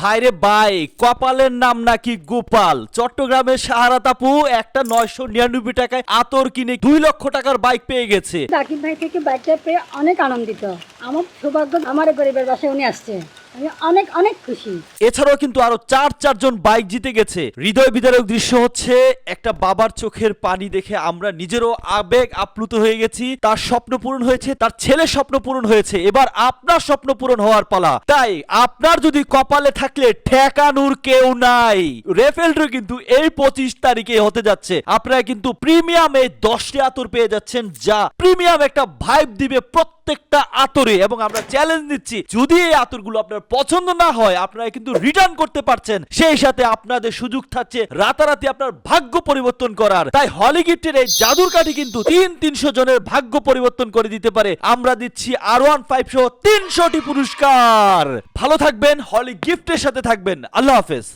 ভাইরে ভাই কপালের নাম নাকি গোপাল? চট্টগ্রামের সাহারা তাপু একটা নয়শো নিরানব্বই টাকায় আতর কিনে দুই লক্ষ টাকার বাইক পেয়ে গেছে। জাকির ভাই থেকে বাইকটা পেয়ে অনেক আনন্দিত। আমার সৌভাগ্য, আমার গরিবের বাসায় উনি আসছে। অনেক অনেক খুশি। এছাড়াও কিন্তু আরও চার, চারজন বাইক জিতে গেছে। হৃদয় বিদারক দৃশ্য হচ্ছে একটা বাবার চোখের পানি দেখে আমরা নিজেরও আবেগ আপ্লুত হয়ে গেছি। তার স্বপ্ন পূরণ হয়েছে, তার ছেলে স্বপ্ন পূরণ হয়েছে। এবার আপনার স্বপ্ন পূরণ হওয়ার পালা। তাই আপনার যদি কপালে থাকলে ঠেকানোর কেউ নাই। রেফেলডো কিন্তু এই পঁচিশ তারিখে হতে যাচ্ছে। আপনারা কিন্তু প্রিমিয়ামে দশটি আতর পেয়ে যাচ্ছেন, যা প্রিমিয়াম একটা ভাইব দিবে প্রত্যেকটা আতরে। এবং আমরা চ্যালেঞ্জ দিচ্ছি যদি এই আতরগুলো আপনার পছন্দ না হয়, আপনারা কিন্তু রিটার্ন করতে পারছেন। সেই সাথে আপনাদের সুযোগ থাকছে রাতারাতি আপনার ভাগ্য পরিবর্তন করার। তাই হলি গিফটের এই জাদুর কাঠি কিন্তু তিন তিনশো জনের ভাগ্য পরিবর্তন করে দিতে পারে। আমরা দিচ্ছি আর ওয়ান ফাইভ সহ তিনশোটি পুরস্কার। ভালো থাকবেন, হলি গিফটের সাথে থাকবেন। আল্লাহ হাফেজ।